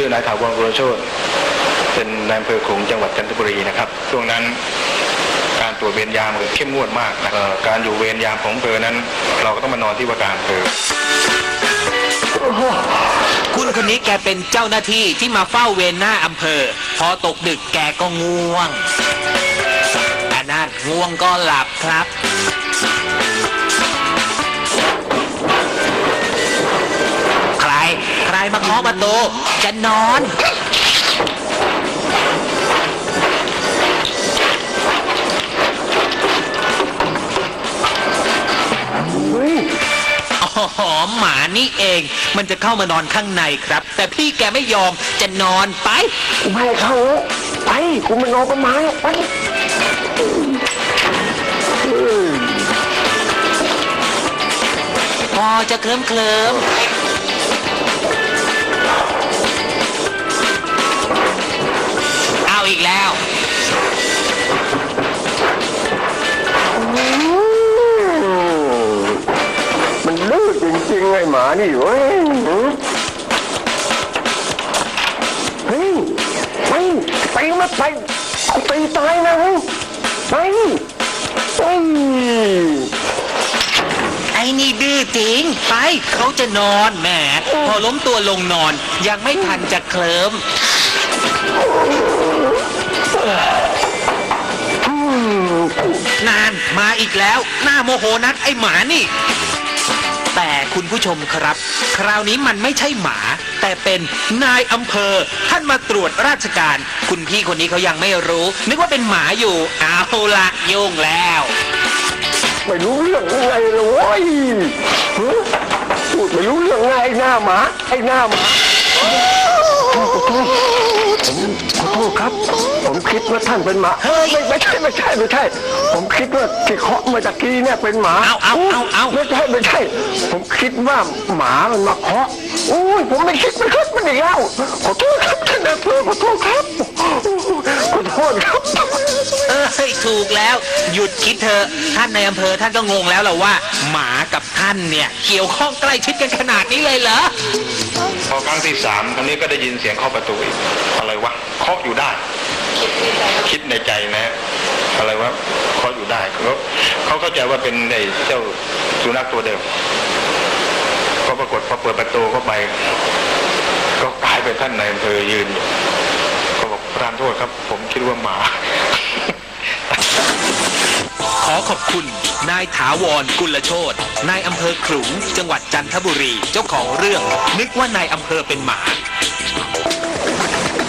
ชื่อนายถาวรกุลโชตเป็นนายอำเภอขลุงจังหวัดจันทบุรีนะครับช่วงนั้นการตรวจเวรยามเข้มงวดมากนะการอยู่เวรยามของอำเภอนั้น เราก็ต้องมานอนที่ว่าการอำเภอคุณคนนี้แกเป็นเจ้าหน้าที่ที่มาเฝ้าเวรหน้าอำเภอ พอตกดึกแกก็ง่วงอันนั้นง่วงก็หลับครับ ใครมาเคาะประตูจะนอน อ๋อหมานี่เอง มันจะเข้ามานอนข้างในครับ แต่พี่แกไม่ยอมจะนอนไป กูไม่ให้เข้าแล้วไปกูมานอนกับหมาแล้วไปพอจะเคลิ้มเคลิ้ม อาอีกแล้วอืมมันดื้อจริงๆไอ้หมานี่เว้ยหือเฮ้ยไปไปมาไปกูตีตายนะเฮ้ยไปเฮ้ยไอ้นี่ดื้อจริงไปเขาจะนอนแหมพอล้มตัวลงนอนยังไม่ทันจะเคลิ้ม นานมาอีกแล้ว หน้าโมโหนักไอหมานี่ แต่คุณผู้ชมครับ คราวนี้มันไม่ใช่หมา แต่เป็นนายอำเภอ ท่านมาตรวจราชการ คุณพี่คนนี้เขายังไม่รู้ นึกว่าเป็นหมาอยู่เอาละยุ่งแล้ว ไม่รู้เรื่องไงเลยเว้ยหือพูดไม่รู้เรื่องไงไอ้หน้าหมาไอ้หน้าหมา ผมขอโทษครับ ผมคิดว่าท่านเป็นหมาเฮ้ยไม่ไม่ใช่ไม่ใช่ไม่ใช่ ผมคิดว่าที่เคาะเมื่อตะกี้เนี่ยเป็นหมาเอาเอาเอาเอา ไม่ใช่ไม่ใช่ ผมคิดว่าหมามันมาเคาะโอ้ยผมไม่คิดไม่คิดมันอีกแล้วขอโทษครับท่านนายอำเภอขอโทษครับขอโทษครับ เอ้ยถูกแล้วหยุดคิดเถอะท่านในอำเภอท่านก็งงแล้วแหละว่า หมากับท่านเนี่ย เกี่ยวข้องใกล้ชิดกันขนาดนี้เลยเหรอพอ ครั้งที่สามครั้งนี้ก็ได้ยินเสียงเคาะประตูอีกอะไรวะเคาะอยู่ได้ คิดในใจนะอะไรวะเคาะอยู่ได้เขาเขาเข้าใจว่าเป็นไอ้เจ้าสุนัขตัวเดิมก็ปรากฏพอเปิดประตูเข้าไป ก็กลายเป็นท่านในายอำเภอยืนอยู่ก็บอกประธานโทษครับ ผมคิดว่าหมา ขอบคุณ นายถาวรกุลโชตนายอำเภอขลุง จังหวัดจันทบุรี เจ้าของเรื่อง นึกว่านายอำเภอเป็นหมา